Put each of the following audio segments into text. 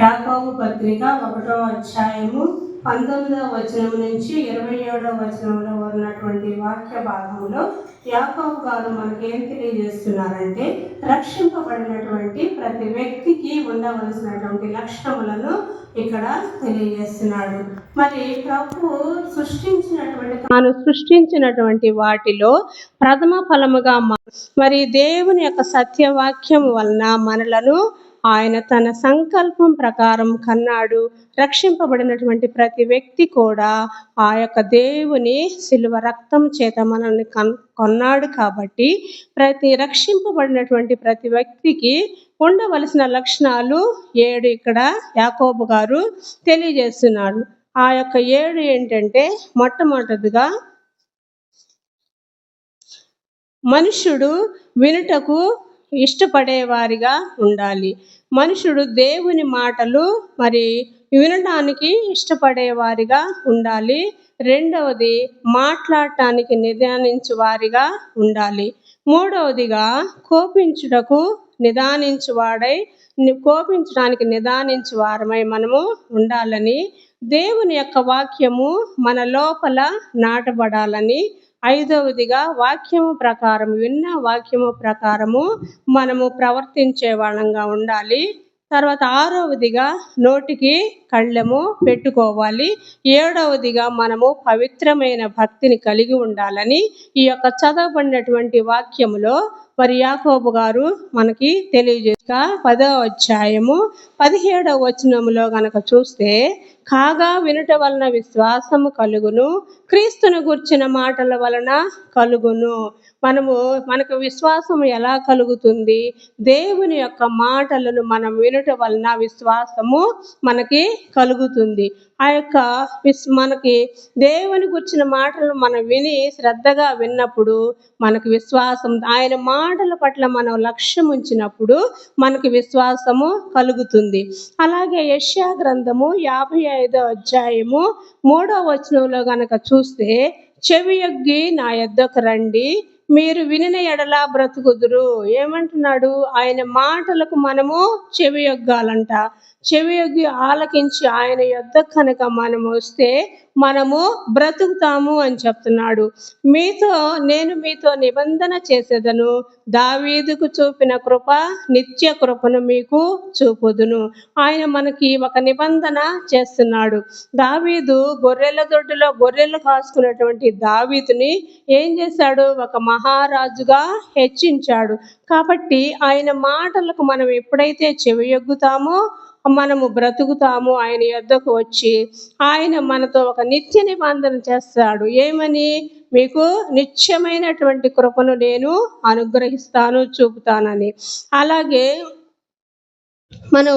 యాకోబు పత్రిక ఒకటో అధ్యాయము పంతొమ్మిదవ వచనం నుంచి ఇరవై ఏడవ వచనంలో ఉన్నటువంటి వాక్య భాగంలో యాకోబు గారు మనకి ఏం తెలియజేస్తున్నారంటే రక్షింపబడినటువంటి ప్రతి వ్యక్తికి ఉండవలసినటువంటి లక్షణములను ఇక్కడ తెలియజేస్తున్నాడు. మరి ప్రభు సృష్టించినటువంటి తాను సృష్టించినటువంటి వాటిలో ప్రథమ ఫలముగా మరి దేవుని యొక్క సత్యవాక్యం వలన మనలను ఆయన తన సంకల్పం ప్రకారం కన్నాడు. రక్షింపబడినటువంటి ప్రతి వ్యక్తి కూడా ఆ యొక్క దేవుని శిలువ రక్తం చేత మనల్ని కన్ కొన్నాడు కాబట్టి ప్రతి రక్షింపబడినటువంటి ప్రతి వ్యక్తికి ఉండవలసిన లక్షణాలు ఏడు ఇక్కడ యాకోబు గారు తెలియజేస్తున్నాడు ఆ యొక్క ఏడు ఏంటంటే మొట్టమొదటిగా మనుషుడు వినుటకు ఇష్టపడేవారిగా ఉండాలి. మనుషుడు దేవుని మాటలు మరి వినడానికి ఇష్టపడేవారిగా ఉండాలి. రెండవది మాట్లాడటానికి నిదానించు వారిగా ఉండాలి. మూడవదిగా కోపించుటకు నిదానించువాడై కోపించడానికి నిదానించు వారమై మనము ఉండాలని దేవుని యొక్క వాక్యము మన లోపల నాటబడాలని ఐదవదిగా వాక్యము ప్రకారం విన్న వాక్యము ప్రకారము మనము ప్రవర్తించే వాళ్ళంగా ఉండాలి. తర్వాత ఆరవదిగా నోటికి కళ్ళెము పెట్టుకోవాలి. ఏడవదిగా మనము పవిత్రమైన భక్తిని కలిగి ఉండాలని ఈ యొక్క చదవబడినటువంటి వాక్యములో మరి యాకోబు గారు మనకి తెలియజేక పదో అధ్యాయము పదిహేడవ వచనములో గనక చూస్తే కాగా వినుట వలన విశ్వాసము కలుగును క్రీస్తును గుర్చిన మాటల వలన కలుగును. మనము మనకు విశ్వాసం ఎలా కలుగుతుంది? దేవుని యొక్క మాటలను మనం వినుట వలన విశ్వాసము మనకి కలుగుతుంది. ఆ యొక్క మనకి దేవుని గుర్చిన మాటలు మనం విని శ్రద్ధగా విన్నప్పుడు మనకు విశ్వాసం ఆయన మాటల పట్ల మనం లక్ష్యం ఉంచినప్పుడు మనకి విశ్వాసము కలుగుతుంది. అలాగే యష్యా గ్రంథము యాభై ఐదో అధ్యాయము మూడో వచనంలో గనక చూస్తే చెవి యొగ్గి నా ఎద్దకు రండి మీరు వినిన ఎడలా బ్రతుకుదురు. ఏమంటున్నాడు? ఆయన మాటలకు మనము చెవి యొగ్గాలంట చెవియొగ్గి ఆలకించి ఆయన యొద్ద కనుక మనం వస్తే మనము బ్రతుకుతాము అని చెప్తున్నాడు. మీతో నేను మీతో నిబంధన చేసేదను. దావీదుకు చూపిన కృప నిత్య కృపను మీకు చూపుదును. ఆయన మనకి ఒక నిబంధన చేస్తున్నాడు. దావీదు గొర్రెల దొడ్డులో గొర్రెలు కాసుకున్నటువంటి దావీదుని ఏం చేశాడు? ఒక మహారాజుగా హెచ్చించాడు. కాబట్టి ఆయన మాటలకు మనం ఎప్పుడైతే చెవియొగ్గుతామో మనము బ్రతుకుతాము ఆయన యొద్దకు వచ్చి. ఆయన మనతో ఒక నిత్య నిబంధన చేస్తాడు. ఏమని? మీకు నిత్యమైనటువంటి కృపను నేను అనుగ్రహిస్తాను చూపుతానని. అలాగే మనం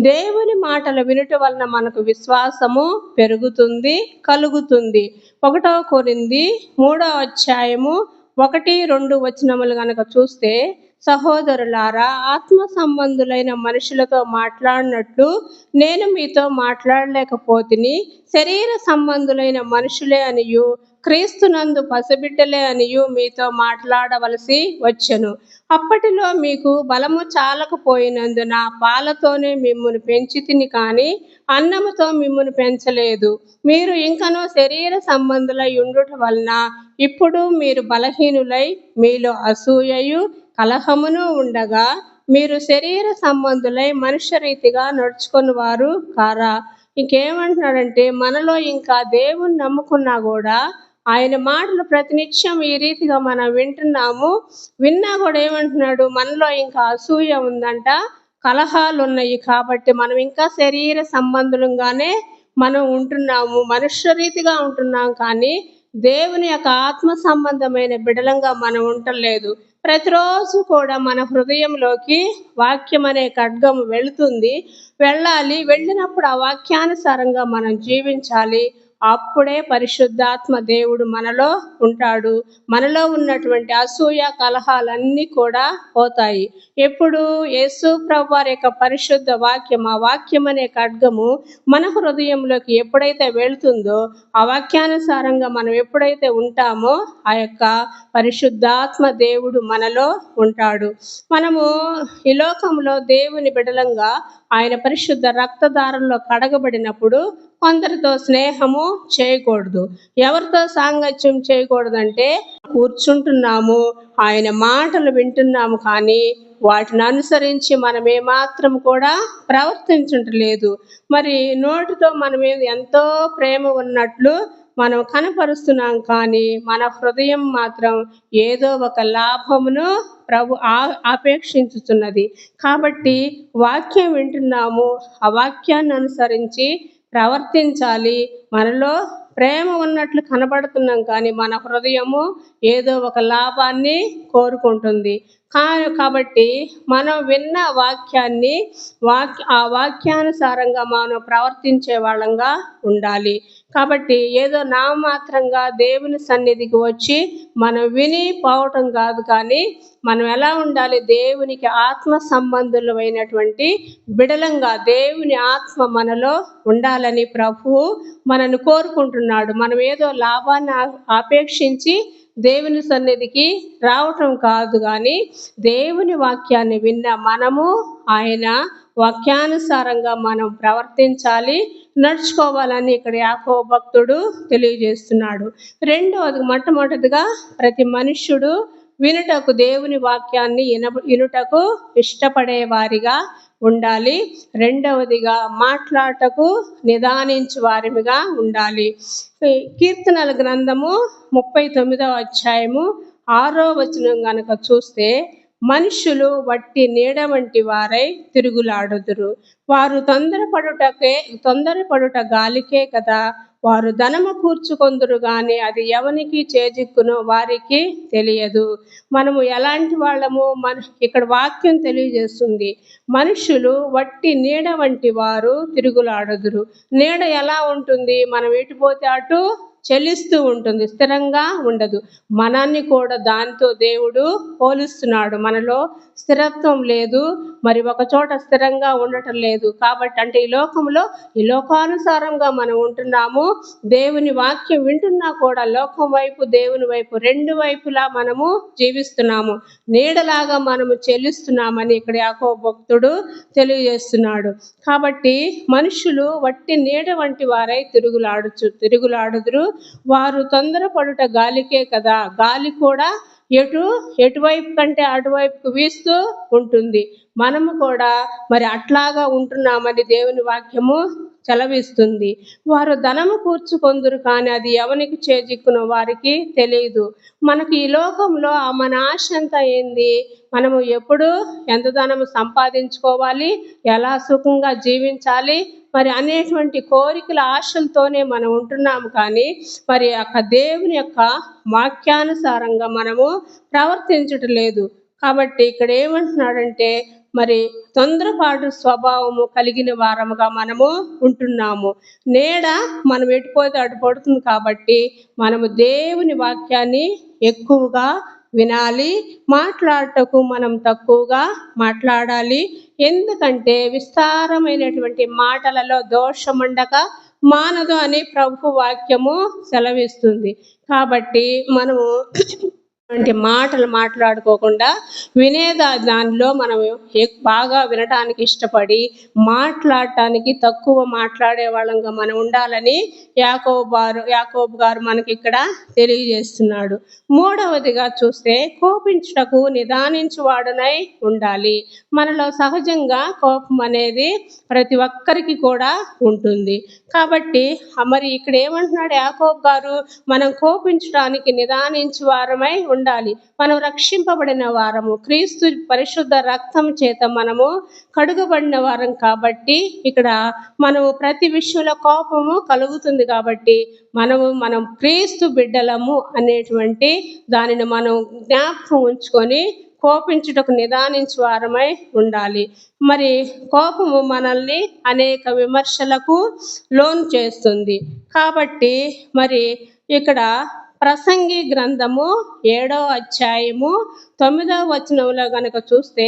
దేవుని మాటలు వినుట వలన మనకు విశ్వాసము పెరుగుతుంది కలుగుతుంది. ఒకటో కొరింది మూడో అధ్యాయము ఒకటి రెండు వచనములు గనక చూస్తే సహోదరులారా ఆత్మ సంబంధులైన మనుషులతో మాట్లాడినట్లు నేను మీతో మాట్లాడలేకపోతిని. శరీర సంబంధులైన మనుషులే అనియు క్రీస్తునందు పసిబిడ్డలే అనియు మీతో మాట్లాడవలసి వచ్చెను. అప్పటిలో మీకు బలము చాలకపోయినందున పాలతోనే మిమ్మల్ని పెంచి తిని కానీ అన్నముతో మిమ్మల్ని పెంచలేదు. మీరు ఇంకనూ శరీర సంబంధులై ఉండుట వలన ఇప్పుడు మీరు బలహీనులై మీలో అసూయయు కలహమును ఉండగా మీరు శరీర సంబంధులై మనుష్య రీతిగా నడుచుకుని వారు కారా? ఇంకేమంటున్నాడంటే మనలో ఇంకా దేవుని నమ్ముకున్నా కూడా ఆయన మాటలు ప్రతినిత్యం ఈ రీతిగా మనం వింటున్నాము. విన్నా కూడా ఏమంటున్నాడు మనలో ఇంకా అసూయ ఉందంట కలహాలు ఉన్నాయి కాబట్టి మనం ఇంకా శరీర సంబంధులంగానే మనం ఉంటున్నాము. మనుష్య రీతిగా ఉంటున్నాం కానీ దేవుని యొక్క ఆత్మ సంబంధమైన బిడలంగా మనం ఉండలేదు. ప్రతిరోజు కూడా మన హృదయంలోకి వాక్యం అనే ఖడ్గం వెళుతుంది. వెళ్ళాలి. వెళ్ళినప్పుడు ఆ వాక్యానుసారంగా మనం జీవించాలి. అప్పుడే పరిశుద్ధాత్మ దేవుడు మనలో ఉంటాడు. మనలో ఉన్నటువంటి అసూయ కలహాలన్నీ కూడా పోతాయి. ఎప్పుడు యేసు వారి యొక్క పరిశుద్ధ వాక్యం ఆ వాక్యం అనే ఖడ్గము మన హృదయంలోకి ఎప్పుడైతే వెళ్తుందో ఆ వాక్యానుసారంగా మనం ఎప్పుడైతే ఉంటామో ఆ యొక్క పరిశుద్ధాత్మ దేవుడు మనలో ఉంటాడు. మనము ఈ లోకంలో దేవుని బిడలంగా ఆయన పరిశుద్ధ రక్తదారంలో కడగబడినప్పుడు కొందరితో స్నేహము చేయకూడదు. ఎవరితో సాంగత్యం చేయకూడదంటే కూర్చుంటున్నాము ఆయన మాటలు వింటున్నాము కానీ వాటిని అనుసరించి మనం ఏమాత్రం కూడా ప్రవర్తించట్లేదు. మరి నోటితో మనం మీద ఎంతో ప్రేమ ఉన్నట్లు మనం కనపరుస్తున్నాం కానీ మన హృదయం మాత్రం ఏదో ఒక లాభమును ప్రభు ఆపేక్షించుతున్నది. కాబట్టి వాక్యం వింటున్నాము ఆ వాక్యాన్ని అనుసరించి ప్రవర్తించాలి. మనలో ప్రేమ ఉన్నట్లు కనబడుతున్నాం కానీ మన హృదయము ఏదో ఒక లాభాన్ని కోరుకుంటుంది. కా కాబట్టి మనం విన్న వాక్యాన్ని వాక్య ఆ వాక్యానుసారంగా మనం ప్రవర్తించే వాళ్ళంగా ఉండాలి. కాబట్టి ఏదో నామాత్రంగా దేవుని సన్నిధికి వచ్చి మనం విని పోవటం కాదు కానీ మనం ఎలా ఉండాలి? దేవునికి ఆత్మ సంబంధులమైనటువంటి బిడలంగా దేవుని ఆత్మ మనలో ఉండాలని ప్రభువు మనను కోరుకుంటున్నాడు. మనం ఏదో లాభాన్ని ఆపేక్షించి దేవుని సన్నిధికి రావటం కాదు కానీ దేవుని వాక్యాన్ని విన్న మనము ఆయన వాక్యానుసారంగా మనం ప్రవర్తించాలి నడుచుకోవాలని ఇక్కడ యాకో భక్తుడు తెలియజేస్తున్నాడు. రెండవది మొట్టమొదటిగా ప్రతి మనుష్యుడు వినుటకు దేవుని వాక్యాన్ని ఇన వినుటకు ఇష్టపడేవారిగా ఉండాలి. రెండవదిగా మాట్లాటకు నిదానించు వారిగా ఉండాలి కీర్తనల గ్రంథము ముప్పై తొమ్మిదవ అధ్యాయము ఆరో వచనం కనుక చూస్తే మనుషులు వట్టి నీడ వంటి వారై తిరుగులాడుదురు. వారు తొందరపడుటకే తొందరపడుట గాలికే కదా వారు ధనము కూర్చుకొందురు గాని అది ఎవనికి చేజిక్కునో వారికి తెలియదు. మనము ఎలాంటి వాళ్ళము? మన ఇక్కడ వాక్యం తెలియజేస్తుంది. మనుషులు వట్టి నీడ వంటి వారు తిరుగులాడదురు. నీడ ఎలా ఉంటుంది? మనం ఎటు పోతే అటు చెల్లిస్తూ ఉంటుంది స్థిరంగా ఉండదు. మనాన్ని కూడా దానితో దేవుడు పోలుస్తున్నాడు. మనలో స్థిరత్వం లేదు మరి ఒక చోట స్థిరంగా ఉండటం లేదు. కాబట్టి అంటే ఈ లోకంలో ఈ లోకానుసారంగా మనం ఉంటున్నాము దేవుని వాక్యం వింటున్నా కూడా లోకం వైపు దేవుని వైపు రెండు వైపులా మనము జీవిస్తున్నాము. నీడలాగా మనము చెల్లిస్తున్నామని ఇక్కడ యాకో భక్తుడు తెలియజేస్తున్నాడు. కాబట్టి మనుషులు వట్టి నీడ వంటి వారై తిరుగులాడుచు తిరుగులాడుదురు. వారు తొందరపడుట గాలికే కదా. గాలి కూడా ఎటు ఎటువైపు కంటే అటువైపుకు వీస్తూ ఉంటుంది. మనము కూడా మరి అట్లాగా ఉంటున్నామని దేవుని వాక్యము చలవిస్తుంది. వారు ధనము కూర్చుకొందురు కానీ అది ఎవనికి చేజిక్కునో వారికి తెలియదు. మనకి ఈ లోకంలో ఆ మన ఆశ అంతా ఏంది మనము ఎప్పుడు ఎంత ధనము సంపాదించుకోవాలి? ఎలా సుఖంగా జీవించాలి? మరి అనేటువంటి కోరికల ఆశలతోనే మనం ఉంటున్నాము కానీ మరి యొక్క దేవుని యొక్క వాక్యానుసారంగా మనము ప్రవర్తించటం లేదు. కాబట్టి ఇక్కడ ఏమంటున్నాడంటే మరి తొందరపాటు స్వభావము కలిగిన వారముగా మనము ఉంటున్నాము. నీడ మనం ఎటుపోతే అటు పడుతుంది కాబట్టి మనము దేవుని వాక్యాన్ని ఎక్కువగా వినాలి. మాట్లాడటకు మనం తక్కువగా మాట్లాడాలి. ఎందుకంటే విస్తారమైనటువంటి మాటలలో దోషముండక మానదు అని ప్రభు వాక్యము సెలవిస్తుంది. కాబట్టి మనము అటువంటి మాటలు మాట్లాడుకోకుండా వినేదా దానిలో మనం బాగా వినడానికి ఇష్టపడి మాట్లాడటానికి తక్కువ మాట్లాడే వాళ్ళంగా మనం ఉండాలని యాకోబు గారు యాకోబు గారు మనకి ఇక్కడ తెలియజేస్తున్నాడు. మూడవదిగా చూస్తే కోపించుటకు నిదానించువాడునై ఉండాలి. మనలో సహజంగా కోపం అనేది ప్రతి ఒక్కరికి కూడా ఉంటుంది. కాబట్టి మరి ఇక్కడ ఏమంటున్నాడు యాకోబు గారు? మనం కోపించడానికి నిదానించు వారమై ఉండాలి. మనం రక్షింపబడిన వారము. క్రీస్తు పరిశుద్ధ రక్తం చేత మనము కడుగబడిన వారం కాబట్టి ఇక్కడ మనము ప్రతి విషయంలో కోపము కలుగుతుంది కాబట్టి మనము మనం క్రీస్తు బిడ్డలము అనేటువంటి దానిని మనం జ్ఞాపకం ఉంచుకొని కోపించుటకు నిదానించు వారమై ఉండాలి. మరి కోపము మనల్ని అనేక విమర్శలకు లోన్ చేస్తుంది. కాబట్టి మరి ఇక్కడ ప్రసంగి గ్రంథము ఏడో అధ్యాయము తొమ్మిదవ వచనంలో గనక చూస్తే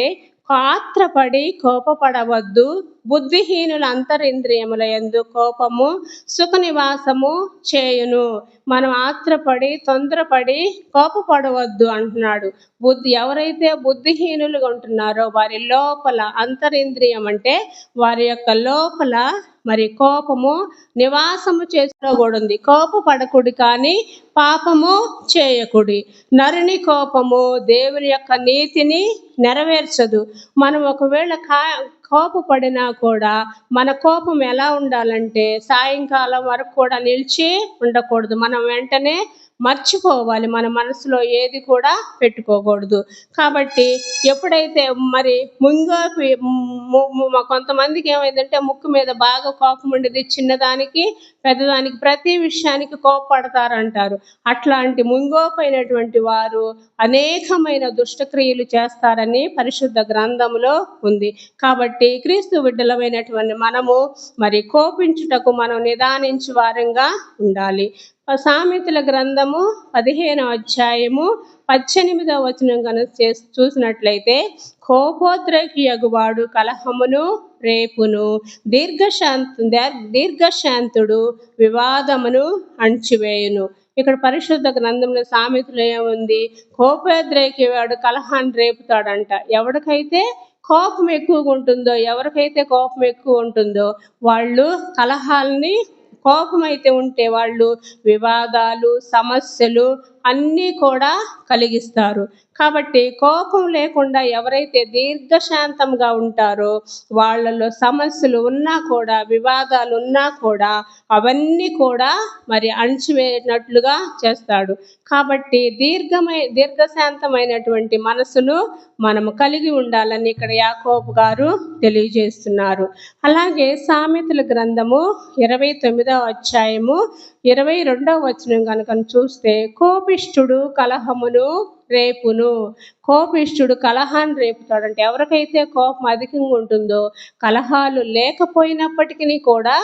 ఆత్రపడి కోపపడవద్దు బుద్ధిహీనుల అంతరింద్రియముల ఎందు కోపము సుఖ నివాసము చేయును. మనం ఆత్రపడి తొందరపడి కోపపడవద్దు అంటున్నాడు. బుద్ధి ఎవరైతే బుద్ధిహీనులుగా ఉంటున్నారో వారి లోపల అంతరింద్రియం అంటే వారి యొక్క లోపల మరి కోపము నివాసము చేసుకోకూడదు కోపపడకుడి కానీ పాపము చేయకుడి. నరుని కోపము దేవుని యొక్క నీతిని నెరవేర్చదు. మనం ఒకవేళ కా కోపపడినా కూడా మన కోపం ఎలా ఉండాలంటే సాయంకాలం వరకు కూడా నిలిచి ఉండకూడదు. మనం వెంటనే మర్చిపోవాలి. మన మనసులో ఏది కూడా పెట్టుకోకూడదు. కాబట్టి ఎప్పుడైతే మరి ముంగోపి కొంతమందికి ఏమైందంటే ముక్కు మీద బాగా కోపం ఉండేది. చిన్నదానికి పెద్దదానికి ప్రతి విషయానికి కోపపడతారంటారు. అట్లాంటి ముంగోపైనటువంటి వారు అనేకమైన దుష్టక్రియలు చేస్తారని పరిశుద్ధ గ్రంథంలో ఉంది. కాబట్టి క్రీస్తు బిడ్డలమైనటువంటి మనము మరి కోపించుటకు మనం నిదానించు వారంగా ఉండాలి. సామెతల గ్రంథము పదిహేనవ అధ్యాయము పద్దెనిమిదవ వచనం కనుక చేసి చూసినట్లయితే కోపోద్రేకి యగువాడు కలహమును రేపును దీర్ఘశాంత దీర్ఘశాంతుడు వివాదమును అణచివేయును. ఇక్కడ పరిశుద్ధ గ్రంథంలో సామెతలు ఏముంది? కోపోద్రేకి వాడు కలహాన్ని రేపుతాడంట. ఎవరికైతే కోపం ఎక్కువగా ఉంటుందో ఎవరికైతే కోపం ఎక్కువ ఉంటుందో వాళ్ళు కలహాల్ని కోపం అయితే ఉంటే వాళ్ళు వివాదాలు సమస్యలు అన్నీ కూడా కలిగిస్తారు. కాబట్టి కోపం లేకుండా ఎవరైతే దీర్ఘశాంతంగా ఉంటారో వాళ్ళలో సమస్యలు ఉన్నా కూడా వివాదాలు ఉన్నా కూడా అవన్నీ కూడా మరి అణచివేయనట్లుగా చేస్తాడు. కాబట్టి దీర్ఘమై దీర్ఘశాంతమైనటువంటి మనసును మనము కలిగి ఉండాలని ఇక్కడ యాకోబు గారు తెలియజేస్తున్నారు. అలాగే సామెతల గ్రంథము ఇరవై తొమ్మిదవ అధ్యాయము ఇరవై రెండవ వచనం కనుక చూస్తే కోపిష్ఠుడు కలహమును రేపును. కోపిష్ఠుడు కలహాన్ని రేపుతాడంటే ఎవరికైతే కోపం అధికంగా ఉంటుందో కలహాలు లేకపోయినప్పటికీ కూడా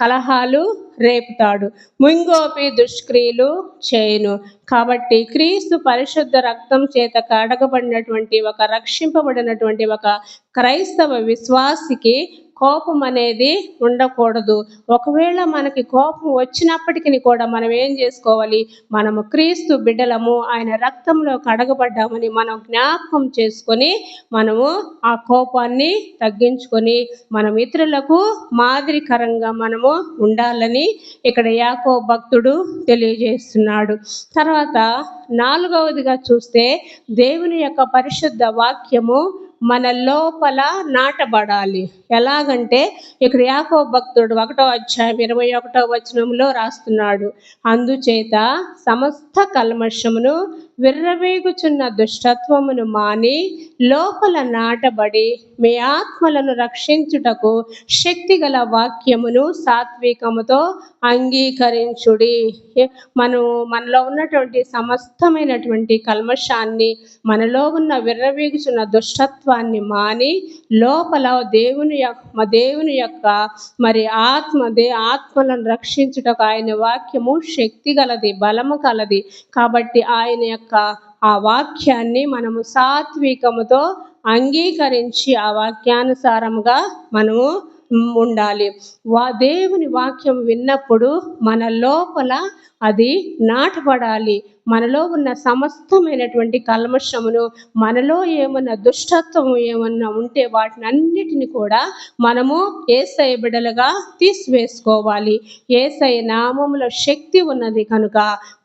కలహాలు రేపుతాడు. ముంగోపి దుష్క్రియలు చేయను. కాబట్టి క్రీస్తు పరిశుద్ధ రక్తం చేత కడగబడినటువంటి ఒక రక్షింపబడినటువంటి ఒక క్రైస్తవ విశ్వాసికి కోపం అనేది ఉండకూడదు. ఒకవేళ మనకి కోపం వచ్చినప్పటికీ కూడా మనం ఏం చేసుకోవాలి? మనము క్రీస్తు బిడ్డలము ఆయన రక్తంలో కడగబడ్డామని మనం జ్ఞాపకం చేసుకొని మనము ఆ కోపాన్ని తగ్గించుకొని మనం ఇతరులకు మాదిరికరంగా మనము ఉండాలని ఇక్కడ యాకో భక్తుడు తెలియజేస్తున్నాడు. తర్వాత నాలుగవదిగా చూస్తే దేవుని యొక్క పరిశుద్ధ వాక్యము మన లోపల నాటబడాలి. ఎలాగంటే ఇక్కడ యాకో భక్తుడు ఒకటో అధ్యాయం ఇరవై ఒకటో వచనంలో రాస్తున్నాడు. అందుచేత సమస్త కల్మషమును విర్రవేగుచున్న దుష్టత్వమును మాని లోపల నాటబడి మీ ఆత్మలను రక్షించుటకు శక్తిగల వాక్యమును సాత్వికముతో అంగీకరించుడి. మనం మనలో ఉన్నటువంటి సమస్తమైనటువంటి కల్మషాన్ని మనలో ఉన్న విర్రవీగుచున్న దుష్టత్వాన్ని మాని లోపల దేవుని యొక్క దేవుని యొక్క మరి ఆత్మ దే ఆత్మలను రక్షించుటకు ఆయన వాక్యము శక్తి గలది బలము కలది. కాబట్టి ఆయన యొక్క ఆ వాక్యాన్ని మనము సాత్వికముతో అంగీకరించి ఆ వాక్యానుసారముగా మనము ఉండాలి. వా దేవుని వాక్యం విన్నప్పుడు మన లోపల అది నాటపడాలి మనలో ఉన్న సమస్తమైనటువంటి కల్మషమును మనలో ఏమన్నా దుష్టత్వం ఏమన్నా ఉంటే వాటిని అన్నిటిని కూడా మనము ఏసై బిడలుగా తీసివేసుకోవాలి. ఏసై నామములో శక్తి ఉన్నది కనుక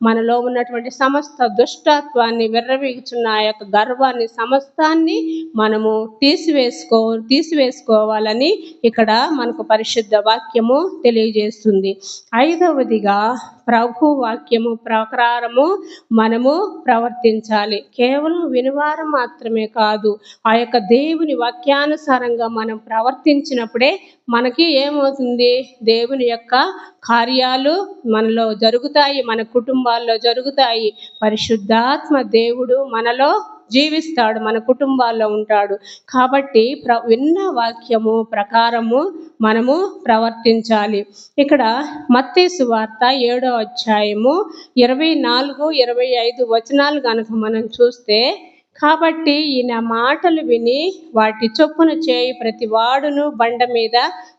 మనలో ఉన్నటువంటి సమస్త దుష్టత్వాన్ని విర్రవీగుచున్న ఆ యొక్క గర్వాన్ని సమస్తాన్ని మనము తీసివేసుకో తీసివేసుకోవాలని ఇక్కడ మనకు పరిశుద్ధ వాక్యము తెలియజేస్తుంది. ఐదవదిగా ప్రభు వాక్యము ప్రకారము మనము ప్రవర్తించాలి. కేవలం వినివారం మాత్రమే కాదు ఆ యొక్క దేవుని వాక్యానుసారంగా మనం ప్రవర్తించినప్పుడే మనకి ఏమవుతుంది? దేవుని యొక్క కార్యాలు మనలో జరుగుతాయి మన కుటుంబాల్లో జరుగుతాయి. పరిశుద్ధాత్మ దేవుడు మనలో జీవిస్తాడు మన కుటుంబాల్లో ఉంటాడు. కాబట్టి ప్ర విన్న వాక్యము ప్రకారము మనము ప్రవర్తించాలి. ఇక్కడ మత్తేసు వార్త ఏడో అధ్యాయము ఇరవై నాలుగు ఇరవై ఐదు వచనాలు కనుక మనం చూస్తే కాబట్టి ఈయన మాటలు విని వాటి చొప్పున చేయి ప్రతి వాడును బండ మీద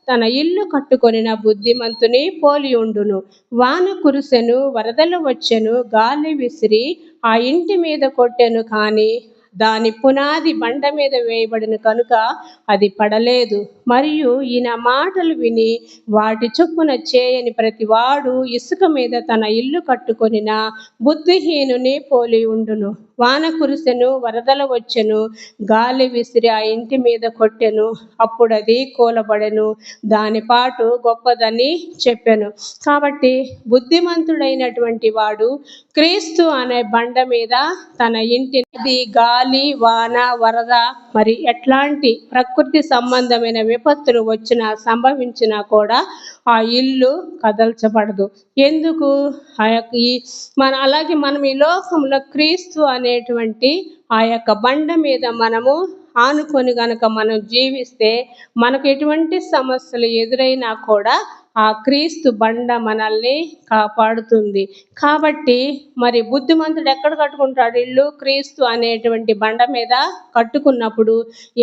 తన ఇల్లు కట్టుకొనిన బుద్ధిమంతుని పోలి ఉండును. వాన కురిసెను వరదలు వచ్చెను గాలి విసిరి ఆ ఇంటి మీద కొట్టెను కానీ దాని పునాది బండ మీద వేయబడిన కనుక అది పడలేదు. మరియు ఈయన మాటలు విని వాటి చొప్పున చేయని ప్రతివాడు ఇసుక మీద తన ఇల్లు కట్టుకొనిన బుద్ధిహీనుని పోలి ఉండును. వాన కురిసెను వరదలు వచ్చెను గాలి విసిరి ఆ ఇంటి మీద కొట్టెను అప్పుడు అది కూలబడెను దాని పాటు గొప్పదని చెప్పాను. కాబట్టి బుద్ధిమంతుడైనటువంటి వాడు క్రీస్తు అనే బండ మీద తన ఇంటిని గాలి వాన వరద మరి ఎట్లాంటి ప్రకృతి సంబంధమైన విపత్తులు వచ్చినా సంభవించినా కూడా ఆ ఇల్లు కదల్చబడదు. ఎందుకు? ఆ యొక్క ఈ మన అలాగే మనం ఈ లోకంలో క్రీస్తు అనేటువంటి ఆ యొక్క బండ మీద మనము ఆనుకొని గనక మనం జీవిస్తే మనకు ఎటువంటి సమస్యలు ఎదురైనా కూడా ఆ క్రీస్తు బండ మనల్ని కాపాడుతుంది. కాబట్టి మరి బుద్ధిమంతుడు ఎక్కడ కట్టుకుంటాడు? ఇల్లు క్రీస్తు అనేటువంటి బండ మీద కట్టుకున్నప్పుడు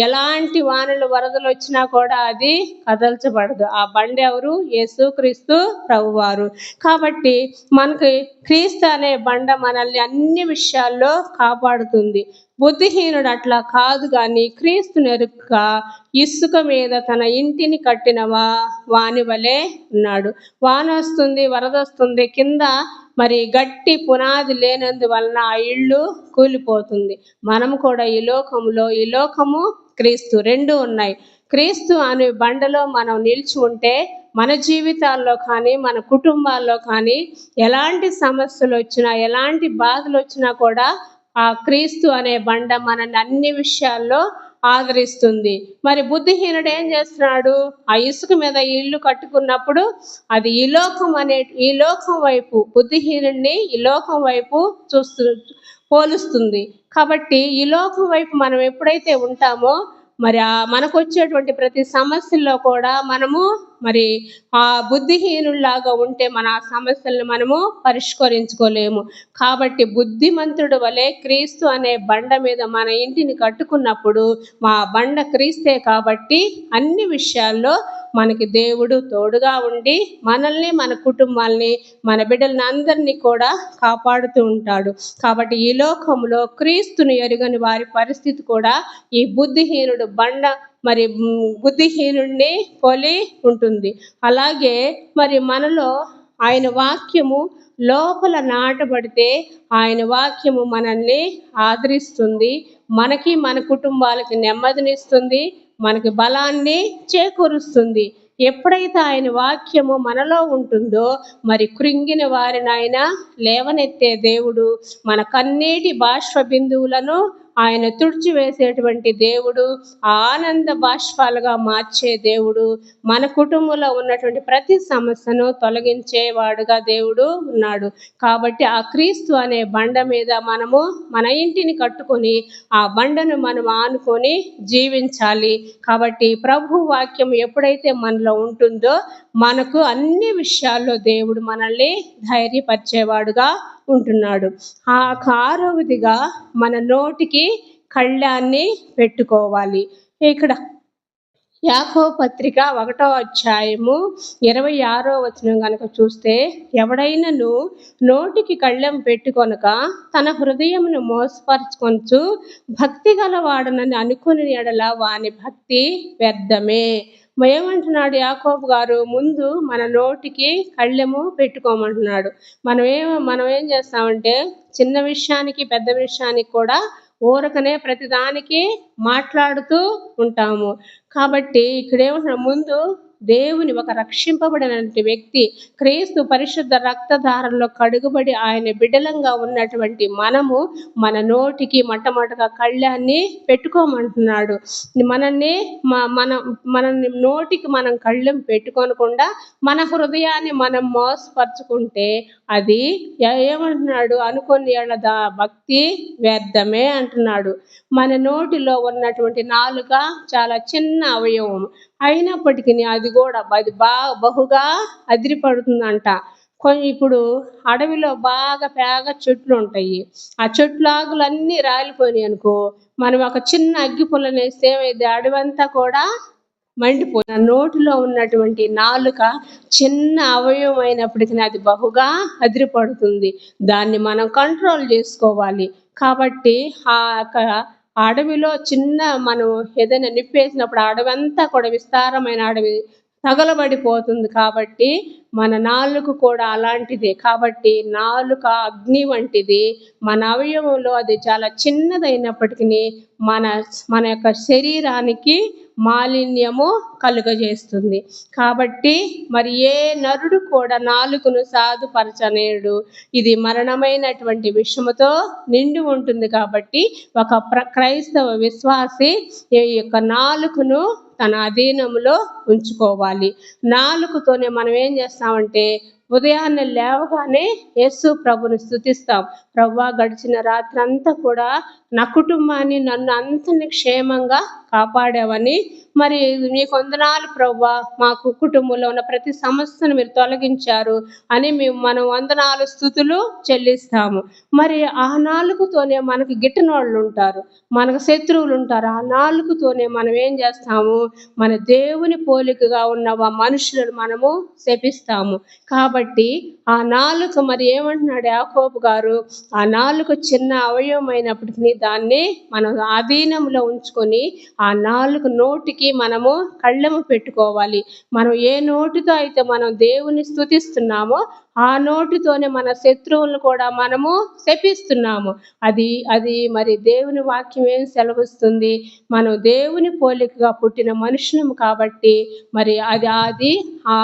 ఎలాంటి వానలు వరదలు వచ్చినా కూడా అది కదల్చబడదు. ఆ బండ ఎవరు? యేసు క్రీస్తు ప్రభువారు. కాబట్టి మనకి క్రీస్తు అనే బండ మనల్ని అన్ని విషయాల్లో కాపాడుతుంది. బుద్ధిహీనుడు అట్లా కాదు కానీ క్రీస్తు నెరుక్క ఇసుక మీద తన ఇంటిని కట్టిన వా వాని వలె ఉన్నాడు. వాన వస్తుంది వరద వస్తుంది కింద మరి గట్టి పునాది లేనందువలన ఆ ఇల్లు కూలిపోతుంది. మనం కూడా ఈ లోకంలో ఈ లోకము క్రీస్తు రెండు ఉన్నాయి. క్రీస్తు అనే బండలో మనం నిలిచి ఉంటే మన జీవితాల్లో కానీ మన కుటుంబాల్లో కానీ ఎలాంటి సమస్యలు వచ్చినా ఎలాంటి బాధలు వచ్చినా కూడా ఆ క్రీస్తు అనే బండ మనల్ని అన్ని విషయాల్లో ఆదరిస్తుంది. మరి బుద్ధిహీనుడు ఏం చేస్తున్నాడు? ఆ ఇసుక మీద ఇల్లు కట్టుకున్నప్పుడు అది ఈ లోకం అనే ఈ లోకం వైపు బుద్ధిహీనుడిని ఈ లోకం వైపు చూస్తు పోలుస్తుంది. కాబట్టి ఈ లోకం వైపు మనం ఎప్పుడైతే ఉంటామో మరి ఆ మనకు వచ్చేటువంటి ప్రతి సమస్యల్లో కూడా మనము మరి ఆ బుద్ధిహీనుల్లాగా ఉంటే మన సమస్యలను మనము పరిష్కరించుకోలేము. కాబట్టి బుద్ధిమంతుడు వలె క్రీస్తు అనే బండ మీద మన ఇంటిని కట్టుకున్నప్పుడు మా బండ క్రీస్తే కాబట్టి అన్ని విషయాల్లో మనకి దేవుడు తోడుగా ఉండి మనల్ని మన కుటుంబాల్ని మన బిడ్డలని అందరినీ కూడా కాపాడుతూ ఉంటాడు. కాబట్టి ఈ లోకంలో క్రీస్తుని ఎరుగని వారి పరిస్థితి కూడా ఈ బుద్ధిహీనుడు బండ మరి మ్, బుద్ధిహీనుడిని పోలి ఉంటుంది. అలాగే మరి మనలో ఆయన వాక్యము లోపల నాటబడితే ఆయన వాక్యము మనల్ని ఆదరిస్తుంది మనకి మన కుటుంబాలకి నెమ్మదినిస్తుంది మనకి బలాన్ని చేకూరుస్తుంది. ఎప్పుడైతే ఆయన వాక్యము మనలో ఉంటుందో మరి కృంగిన వారిని ఆయన లేవనెత్తే దేవుడు మన కన్నీటి బాష్ప బిందువులను ఆయన తుడిచివేసేటువంటి దేవుడు ఆనంద బాష్పాలుగా మార్చే దేవుడు మన కుటుంబంలో ఉన్నటువంటి ప్రతి సమస్యను తొలగించేవాడుగా దేవుడు ఉన్నాడు. కాబట్టి ఆ క్రీస్తు అనే బండ మీద మనము మన ఇంటిని కట్టుకొని ఆ బండను మనం ఆనుకొని జీవించాలి. కాబట్టి ప్రభు వాక్యం ఎప్పుడైతే మనలో ఉంటుందో మనకు అన్ని విషయాల్లో దేవుడు మనల్ని ధైర్యపరిచేవాడుగా ఉంటున్నాడు ఆ ఆరవదిగా మన నోటికి కళ్ళాన్ని పెట్టుకోవాలి. ఇక్కడ యాకో పత్రిక ఒకటో అధ్యాయము ఇరవై ఆరో వచనం కనుక చూస్తే ఎవడైనను నోటికి కళ్ళెం పెట్టుకొనక తన హృదయమును మోసపరచుకొనచ్చు భక్తి గలవాడనని అనుకుని ఎడల వాని భక్తి వ్యర్థమే. ఏమంటున్నాడు యాకోబు గారు? ముందు మన నోటికి కళ్ళెము పెట్టుకోమంటున్నాడు. మనం ఏం మనం ఏం చేస్తామంటే చిన్న విషయానికి పెద్ద విషయానికి కూడా ఊరకనే ప్రతిదానికి మాట్లాడుతూ ఉంటాము. కాబట్టి ఇక్కడ ఏమంటున్నాడు ముందు దేవుని ఒక రక్షింపబడినటువంటి వ్యక్తి క్రీస్తు పరిశుద్ధ రక్తధారంలో కడుగుబడి ఆయన బిడ్డలంగా ఉన్నటువంటి మనము మన నోటికి మొట్టమొదటిగా కళ్ళాన్ని పెట్టుకోమంటున్నాడు. మనల్ని మన మన నోటికి మనం కళ్ళెం పెట్టుకోనకుండా మన హృదయాన్ని మనం మోసపరుచుకుంటే అది ఏమంటున్నాడు? అనుకొని దా భక్తి వ్యర్థమే అంటున్నాడు. మన నోటిలో ఉన్నటువంటి నాలుక చాలా చిన్న అవయవం. అయినప్పటికీ అది కూడా అది బా బహుగా అదిరిపడుతుందంట. కొన్ని ఇప్పుడు అడవిలో బాగా పేగ చెట్లు ఉంటాయి. ఆ చెట్లు ఆకులు అన్నీ రాలిపోయినాయి అనుకో మనం ఒక చిన్న అగ్గి పుల్లని వేస్తే ఏమైంది అడవంతా కూడా మండిపోయి నోటిలో ఉన్నటువంటి నాలుక చిన్న అవయవం అయినప్పటికీ అది బహుగా అదిరిపడుతుంది. దాన్ని మనం కంట్రోల్ చేసుకోవాలి. కాబట్టి ఆ యొక్క అడవిలో చిన్న మనం ఏదైనా నిప్పేసినప్పుడు అడవి అంతా కూడా విస్తారమైన అడవి తగలబడిపోతుంది కాబట్టి మన నాలుక కూడా అలాంటిదే. కాబట్టి నాలుక అగ్ని వంటిది మన అవయవంలో అది చాలా చిన్నదైనప్పటికీ మన మన యొక్క శరీరానికి మాలిన్యము కలుగజేస్తుంది. కాబట్టి మరి ఏ నరుడు కూడా నాలుకను సాధుపరచనేడు. ఇది మరణమైనటువంటి విషముతో నిండి ఉంటుంది కాబట్టి ఒక ప్ర క్రైస్తవ విశ్వాసి ఈ యొక్క నాలుకను తన అధీనంలో ఉంచుకోవాలి. నాలుకతోనే మనం ఏం చేస్తామంటే ఉదయాన్నే లేవగానే యేసు ప్రభుని స్థుతిస్తాం ప్రవ్వా గడిచిన రాత్రి అంతా కూడా నా కుటుంబాన్ని నన్ను అంతని క్షేమంగా కాపాడావని. మరి మీకు వందనాలు ప్రవ్వా మాకు కుటుంబంలో ఉన్న ప్రతి సమస్యను మీరు తొలగించారు అని మేము మనం వందనాలు స్థుతులు చెల్లిస్తాము. మరి ఆ నాలుగుతోనే మనకి గిట్టనోళ్ళు ఉంటారు మనకు శత్రువులు ఉంటారు. ఆ నాలుగుతోనే మనం ఏం చేస్తాము? మన దేవుని పోలికగా ఉన్న ఆ మనుషులను మనము శపిస్తాము. కాబట్టి ఆ నాలుక మరి ఏమంటున్నాడు యాకోబు గారు? ఆ నాలుక చిన్న అవయవమైనప్పటికీ దాన్ని మనం ఆధీనంలో ఉంచుకొని ఆ ఆ నాలుగు నోటికి మనము కళ్ళెము పెట్టుకోవాలి. మనం ఏ నోటితో అయితే మనం దేవుని స్థుతిస్తున్నామో ఆ నోటితోనే మన శత్రువులను కూడా మనము శపిస్తున్నాము. అది అది మరి దేవుని వాక్యం ఏం సెలవిస్తుంది? మనం దేవుని పోలికగా పుట్టిన మనుషులము కాబట్టి మరి అది అది ఆ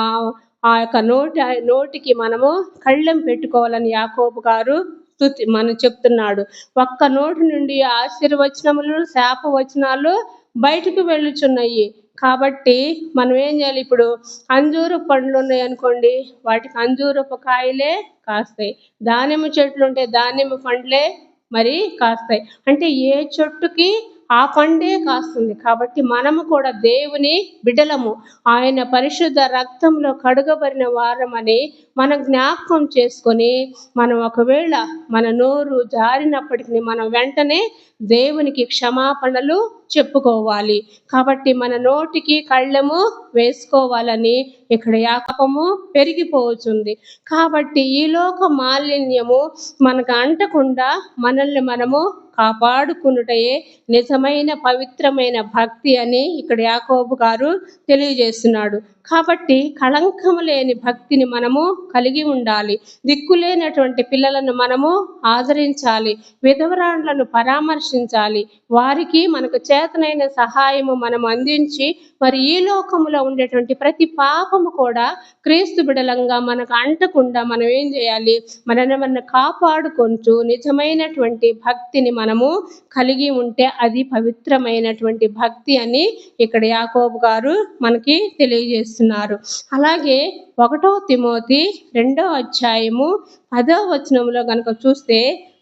ఆ యొక్క నోటి నోటికి మనము కళ్ళెం పెట్టుకోవాలని యాకోబు గారు స్థుతి మనం చెప్తున్నాడు. ఒక్క నోటి నుండి ఆశీర్వచనములు శాప వచనాలు బయటకు వెళ్ళుచున్నాయి. కాబట్టి మనం ఏం చేయాలి ఇప్పుడు? అంజూరు పండ్లు ఉన్నాయి అనుకోండి. వాటికి అంజూరపు కాయలే కాస్తాయి. దానిమ్మ చెట్లు ఉంటే దానిమ్మ పండ్లే మరి కాస్తాయి. అంటే ఏ చెట్టుకి ఆ పండే కాస్తుంది. కాబట్టి మనము కూడా దేవుని బిడలము ఆయన పరిశుద్ధ రక్తంలో కడుగబడిన వారమని మనం జ్ఞాపకం చేసుకొని మనం ఒకవేళ మన నోరు జారినప్పటికీ మనం వెంటనే దేవునికి క్షమాపణలు చెప్పుకోవాలి. కాబట్టి మన నోటికి కళ్ళెము వేసుకోవాలని ఇక్కడ యాకపము పెరిగిపోతుంది కాబట్టి ఈ లోక మాలిన్యము మనకు అంటకుండా మనల్ని మనము కాపాడుకునుటయే నిజమైన పవిత్రమైన భక్తి అని ఇక్కడ యాకోబు గారు తెలియజేస్తున్నాడు. కాబట్టి కళంకము లేని భక్తిని మనము కలిగి ఉండాలి. దిక్కులేనటువంటి పిల్లలను మనము ఆదరించాలి. విధవరాండ్లను పరామర్శించాలి. వారికి మనకు చేతనైన సహాయము మనం అందించి మరి ఈ లోకములో ఉండేటువంటి ప్రతి పాపము కూడా క్రీస్తు బిడలంగా మనకు అంటకుండా మనం ఏం చేయాలి? మనని మన కాపాడుకుంటూ నిజమైనటువంటి భక్తిని మనము కలిగి ఉంటే అది పవిత్రమైనటువంటి భక్తి అని ఇక్కడ యాకోబు గారు మనకి తెలియజేస్తున్నారు. అలాగే ఒకటో తిమోతి రెండో అధ్యాయము పదో వచనంలో కనుక చూస్తే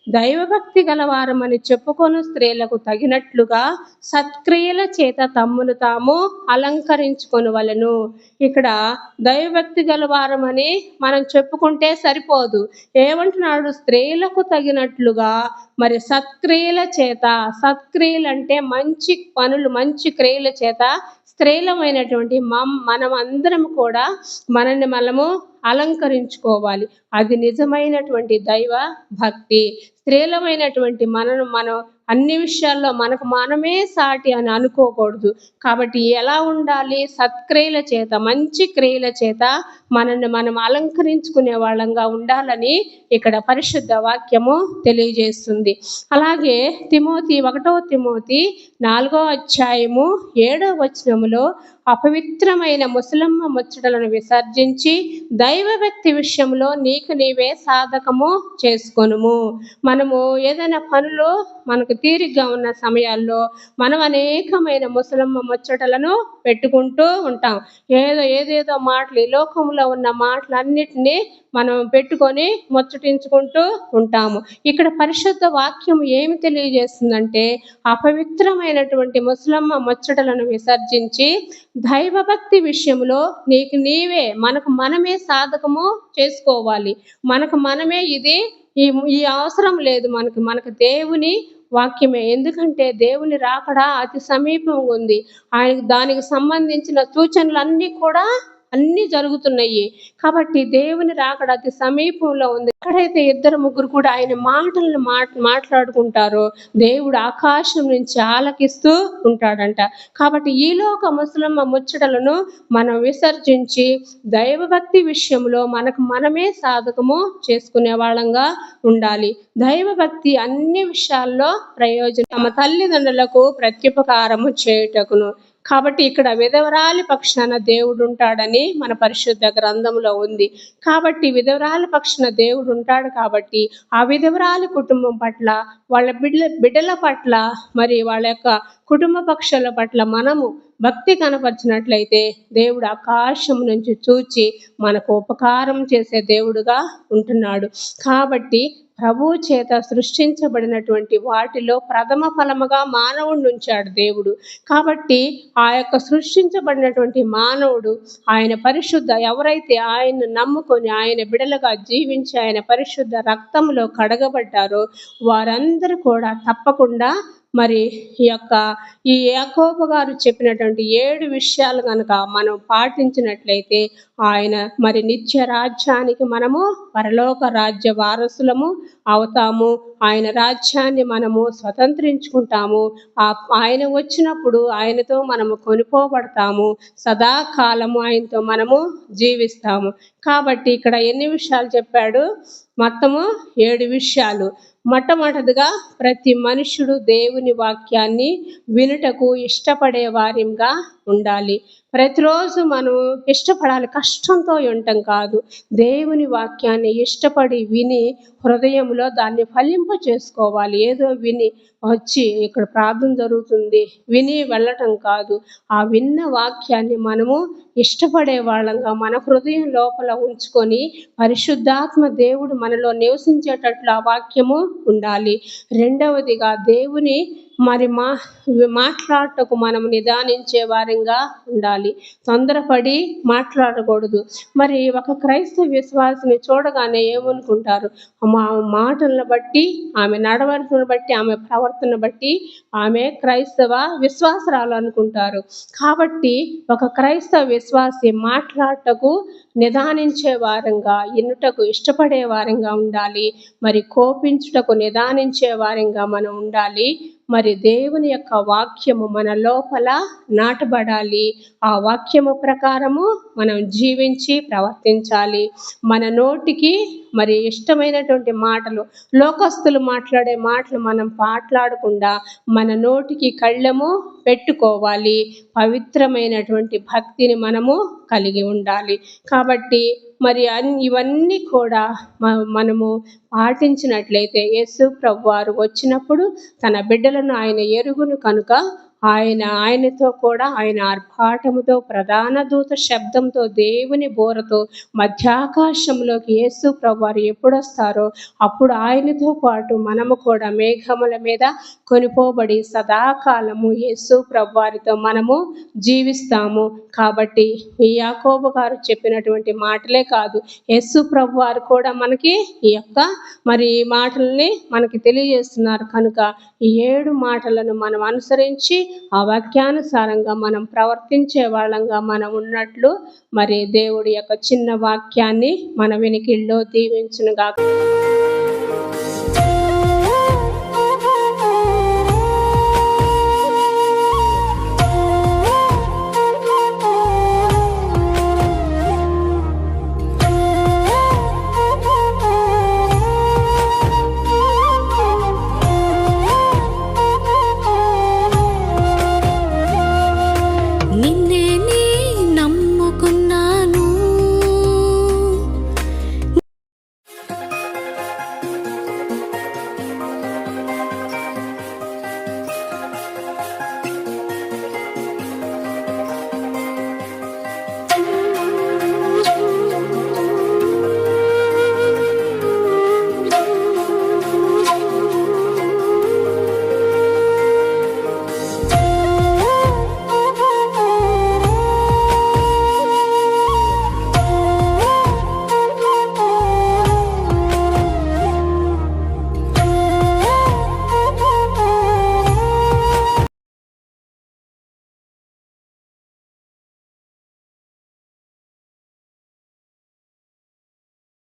దైవభక్తి గలవారమని చెప్పుకొను స్త్రీలకు తగినట్లుగా సత్క్రియల చేత తమ్మును తాము అలంకరించుకొనవలెను ఇక్కడ దైవభక్తి గలవారమని మనం చెప్పుకుంటే సరిపోదు. ఏమంటున్నాడు స్త్రీలకు తగినట్లుగా మరి సత్క్రియల చేత సత్క్రియలు అంటే మంచి పనులు మంచి క్రియల చేత స్త్రీలమైనటువంటి మం మనం అందరం కూడా మనల్ని మనము అలంకరించుకోవాలి. అది నిజమైనటువంటి దైవ భక్తి. స్త్రీలమైనటువంటి మనను మనం అన్ని విషయాల్లో మనకు మనమే సాటి అని అనుకోకూడదు. కాబట్టి ఎలా ఉండాలి? సత్క్రియల చేత మంచి క్రియల చేత మనల్ని మనం అలంకరించుకునే వాళ్ళంగా ఉండాలని ఇక్కడ పరిశుద్ధ వాక్యము తెలియజేస్తుంది. అలాగే తిమోతి ఒకటో తిమోతి నాలుగో అధ్యాయము ఏడో వచనములో అపవిత్రమైన ముసలమ్మ ముచ్చటలను విసర్జించి దైవ వ్యక్తి విషయంలో నీకు నీవే సాధకము చేసుకొనుము. మనము ఏదైనా పనులు మనకు తీరిగ్గా ఉన్న సమయాల్లో మనం అనేకమైన ముసలమ్మ ముచ్చటలను పెట్టుకుంటూ ఉంటాం. ఏదో ఏదేదో మాటలు ఈ లోకంలో ఉన్న మాటలన్నిటినీ మనం పెట్టుకొని ముచ్చటించుకుంటూ ఉంటాము. ఇక్కడ పరిశుద్ధ వాక్యం ఏమి తెలియజేస్తుందంటే అపవిత్రమైనటువంటి ముసలమ్మ ముచ్చటలను విసర్జించి దైవభక్తి విషయంలో నీకు నీవే మనకు మనమే సాధకము చేసుకోవాలి. మనకు మనమే ఇది ఈ ఈ అవసరం లేదు మనకి. మనకు దేవుని వాక్యమే. ఎందుకంటే దేవుని రాకడా అతి సమీపంగా ఉంది ఆయనకు దానికి సంబంధించిన సూచనలు కూడా అన్నీ జరుగుతున్నాయి. కాబట్టి దేవుని రాకడ అతి సమీపంలో ఉంది. ఎక్కడైతే ఇద్దరు ముగ్గురు కూడా ఆయన మాటలను మాట్లాడుకుంటారో దేవుడు ఆకాశం నుంచి ఆలకిస్తూ ఉంటాడంట. కాబట్టి ఈలోక ముసలమ్మ ముచ్చటలను మనం విసర్జించి దైవభక్తి విషయంలో మనకు మనమే సాధకము చేసుకునే వాళ్ళంగా ఉండాలి. దైవభక్తి అన్ని విషయాల్లో ప్రయోజనం తమ తల్లిదండ్రులకు ప్రత్యుపకారము చేయుటకును. కాబట్టి ఇక్కడ విధవరాలి పక్షాన దేవుడు ఉంటాడని మన పరిశుద్ధ గ్రంథంలో ఉంది. కాబట్టి విధవరాలి పక్షాన దేవుడు ఉంటాడు కాబట్టి ఆ విధవరాలి కుటుంబం పట్ల వాళ్ళ బిడ్డల బిడ్డల పట్ల మరి వాళ్ళ యొక్క కుటుంబ పక్షుల పట్ల మనము భక్తి కనపరిచినట్లయితే దేవుడు ఆకాశం నుంచి చూచి మనకు ఉపకారం చేసే దేవుడుగా ఉంటున్నాడు. కాబట్టి ప్రభువు చేత సృష్టించబడినటువంటి వాటిలో ప్రథమ ఫలముగా మానవుడిని ఉంచాడు దేవుడు. కాబట్టి ఆ యొక్క సృష్టించబడినటువంటి మానవుడు ఆయన పరిశుద్ధ ఎవరైతే ఆయన నమ్ముకొని ఆయన బిడలుగా జీవించి ఆయన పరిశుద్ధ రక్తంలో కడగబడ్డారో వారందరూ కూడా తప్పకుండా మరి ఈ యొక్క ఈ యాకోబ గారు చెప్పినటువంటి ఏడు విషయాలు కనుక మనం పాటించినట్లయితే ఆయన మరి నిత్య రాజ్యానికి మనము పరలోక రాజ్య వారసులము అవుతాము. ఆయన రాజ్యాన్ని మనము స్వతంత్రించుకుంటాము. ఆయన వచ్చినప్పుడు ఆయనతో మనము కొనుకోబడతాము. సదాకాలము ఆయనతో మనము జీవిస్తాము. కాబట్టి ఇక్కడ ఎన్ని విషయాలు చెప్పాడు? మొత్తము ఏడు విషయాలు. మొట్టమొదటిగా ప్రతి మనుషుడు దేవుని వాక్యాన్ని వినుటకు ఇష్టపడే వారిగా ఉండాలి. ప్రతిరోజు మనం ఇష్టపడాలి. కష్టంతో ఉండటం కాదు. దేవుని వాక్యాన్ని ఇష్టపడి విని హృదయంలో దాన్ని ఫలింప చేసుకోవాలి. ఏదో విని వచ్చి ఇక్కడ ప్రార్థన జరుగుతుంది. విని వెళ్ళటం కాదు. ఆ విన్న వాక్యాన్ని మనము ఇష్టపడే వాళ్ళంగా మన హృదయం లోపల ఉంచుకొని పరిశుద్ధాత్మ దేవుడు మనలో నివసించేటట్లు ఆ వాక్యము ఉండాలి. రెండవదిగా దేవుని మరి మా మాట్లాడటకు మనం నిదానించే వారంగా ఉండాలి. తొందరపడి మాట్లాడకూడదు. మరి ఒక క్రైస్తవ విశ్వాసిని చూడగానే ఏమనుకుంటారు? మా మాటలను బట్టి ఆమె నడవడికను బట్టి ఆమె ప్రవర్తన బట్టి ఆమె క్రైస్తవ విశ్వాసరాలు అనుకుంటారు. కాబట్టి ఒక క్రైస్తవ విశ్వాసి మాట్లాడటకు నిదానించే వారంగా ఎన్నుటకు ఇష్టపడే వారంగా ఉండాలి. మరి కోపించుటకు నిదానించే వారంగా మనం ఉండాలి. మరి దేవుని యొక్క వాక్యము మన లోపల నాటబడాలి. ఆ వాక్యము ప్రకారము మనం జీవించి ప్రవర్తించాలి. మన నోటికి మరి ఇష్టమైనటువంటి మాటలు లోకస్తులు మాట్లాడే మాటలు మనం మాట్లాడకుండా మన నోటికి కళ్ళము పెట్టుకోవాలి. పవిత్రమైనటువంటి భక్తిని మనము కలిగి ఉండాలి. కాబట్టి మరి అన్ని ఇవన్నీ కూడా మనము పాటించినట్లయితే యేసు ప్రభు వారు వచ్చినప్పుడు తన బిడ్డలను ఆయన ఎరుగును కనుక ఆయన ఆయనతో కూడా ఆయన ఆర్భాటముతో ప్రధాన దూత శబ్దంతో దేవుని బోరతో మధ్యాకాశంలోకి యేసు ప్రభువారు ఎప్పుడు వస్తారో అప్పుడు ఆయనతో పాటు మనము కూడా మేఘముల మీద కొనిపోబడి సదాకాలము యేసు ప్రభువారితో మనము జీవిస్తాము. కాబట్టి ఈ యాకోబు గారు చెప్పినటువంటి మాటలే కాదు యేసు ప్రభువారు కూడా మనకి ఈ యొక్క మరి ఈ మాటల్ని మనకి తెలియజేస్తున్నారు. కనుక ఈ ఏడు మాటలను మనం అనుసరించి ఆ వాక్యానుసారంగా మనం ప్రవర్తించే వాళ్ళంగా మనం ఉన్నట్లు మరి దేవుడి యొక్క చిన్న వాక్యాన్ని మన వెనికిల్లో దీవించునుగా